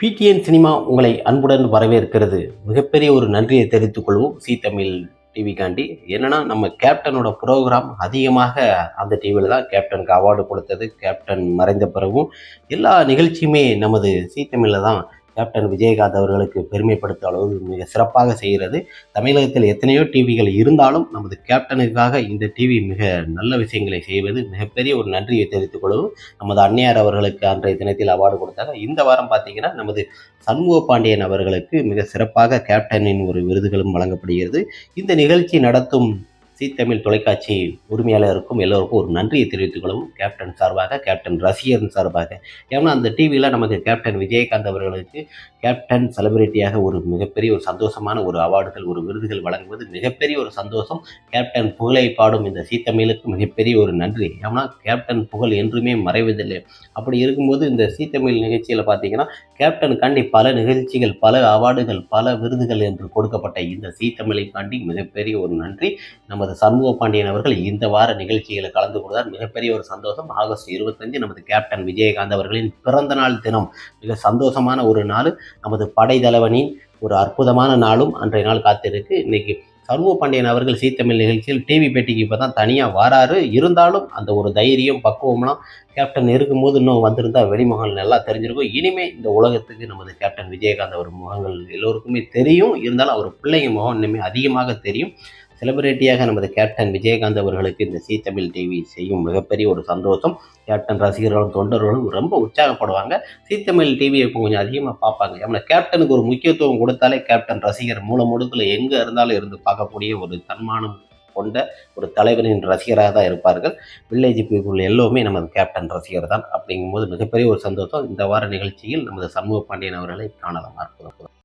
PTN cinema உங்களை அன்புடன் வரவேற்கிறது. மிகப்பெரிய ஒரு நன்றியை தெரிவித்துக் கொள்வோம். சி தமிழ் டிவிக்காண்டி என்னன்னா நம்ம கேப்டனோட ப்ரோக்ராம் அதிகமாக அந்த டிவியில் தான் கேப்டனுக்கு அவார்டு கொடுத்தது. கேப்டன் மறைந்த பிறகும் எல்லா நிகழ்ச்சியுமே நமது சி தமிழில் தான் கேப்டன் விஜயகாந்த் அவர்களுக்கு பெருமைப்படுத்த அளவு மிக சிறப்பாக செய்கிறது. தமிழகத்தில் எத்தனையோ டிவிகள் இருந்தாலும் நமது கேப்டனுக்காக இந்த டிவி மிக நல்ல விஷயங்களை செய்வது மிகப்பெரிய ஒரு நன்றியை தெரிவித்துக் கொள்வோம் நமது அன்னையார் அவர்களுக்கு அன்றைய தினத்தில் அவார்டு கொடுத்தாங்க. இந்த வாரம் பார்த்தீங்கன்னா நமது சண்முக பாண்டியன் அவர்களுக்கு மிக சிறப்பாக கேப்டனின் ஒரு விருதுகளும் வழங்கப்படுகிறது. இந்த நிகழ்ச்சி நடத்தும் சி தமிழ் தொலைக்காட்சி உரிமையாளருக்கும் எல்லோருக்கும் ஒரு நன்றியை தெரிவித்துக் கொள்ளவும் கேப்டன் சார்பாக கேப்டன் ரசிகன் சார்பாக. ஏன்னா அந்த டிவியில் நமக்கு கேப்டன் விஜயகாந்த் அவர்களுக்கு கேப்டன் செலிபிரிட்டியாக ஒரு மிகப்பெரிய ஒரு சந்தோஷமான ஒரு அவார்டுகள் ஒரு விருதுகள் வழங்குவது மிகப்பெரிய ஒரு சந்தோஷம். கேப்டன் புகழை பாடும் இந்த சி தமிழுக்கு மிகப்பெரிய ஒரு நன்றி. ஏன்னா கேப்டன் புகழ் என்றுமே மறைவதில்லை. அப்படி இருக்கும்போது இந்த சி தமிழ் நிகழ்ச்சியில் பார்த்தீங்கன்னா கேப்டனுக்காண்டி பல நிகழ்ச்சிகள் பல அவார்டுகள் பல விருதுகள் என்று கொடுக்கப்பட்ட இந்த சி தமிழைக்காண்டி மிகப்பெரிய ஒரு நன்றி. நமது சண்முக பாண்டியன் அவர்கள் இந்த வார நிகழ்ச்சிகளை கலந்து கொள்வதால் மிகப்பெரிய ஒரு சந்தோஷம். ஆகஸ்ட் இருபத்தஞ்சு நமது கேப்டன் விஜயகாந்த் அவர்களின் பிறந்த நாள் தினம். மிக சந்தோஷமான ஒரு நாள். நமது படை தலைவனின் ஒரு அற்புதமான நாளும் அன்றைய நாள் காத்திருக்கு. இன்னைக்கு சண்முக பாண்டியன் அவர்கள் சீத்தமிழ் நிகழ்ச்சியில் டிவி பேட்டிக்கு இப்போ தான் தனியாக வராரு. இருந்தாலும் அந்த ஒரு தைரியம் பக்குவம்லாம் கேப்டன் இருக்கும்போது இன்னும் வந்திருந்தா வெளிமுகங்கள் நல்லா தெரிஞ்சிருக்கும். இனிமே இந்த உலகத்துக்கு நமது கேப்டன் விஜயகாந்த் அவர் முகங்கள் எல்லோருக்குமே தெரியும். இருந்தாலும் அவர் பிள்ளைங்க முகம் இன்னுமே அதிகமாக தெரியும். செலிபிரிட்டியாக நமது கேப்டன் விஜயகாந்த் அவர்களுக்கு இந்த சி தமிழ் டிவி செய்யும் மிகப்பெரிய ஒரு சந்தோஷம். கேப்டன் ரசிகர்களும் தொண்டர்களும் ரொம்ப உற்சாகப்படுவாங்க. சி தமிழ் டிவியை இப்போ கொஞ்சம் அதிகமாக பார்ப்பாங்க. நம்ம கேப்டனுக்கு ஒரு முக்கியத்துவம் கொடுத்தாலே கேப்டன் ரசிகர் மூல முடுக்கில் எங்கே இருந்தாலும் இருந்து பார்க்கக்கூடிய ஒரு தன்மானம் கொண்ட ஒரு தலைவரின் ரசிகராக தான் இருப்பார்கள். வில்லேஜ் பீப்புள் எல்லோருமே நமது கேப்டன் ரசிகர் தான். அப்படிங்கும்போது மிகப்பெரிய ஒரு சந்தோஷம். இந்த வார நிகழ்ச்சியில் நமது சண்முக பாண்டியன் அவர்களை காணலாம். அற்புதம்.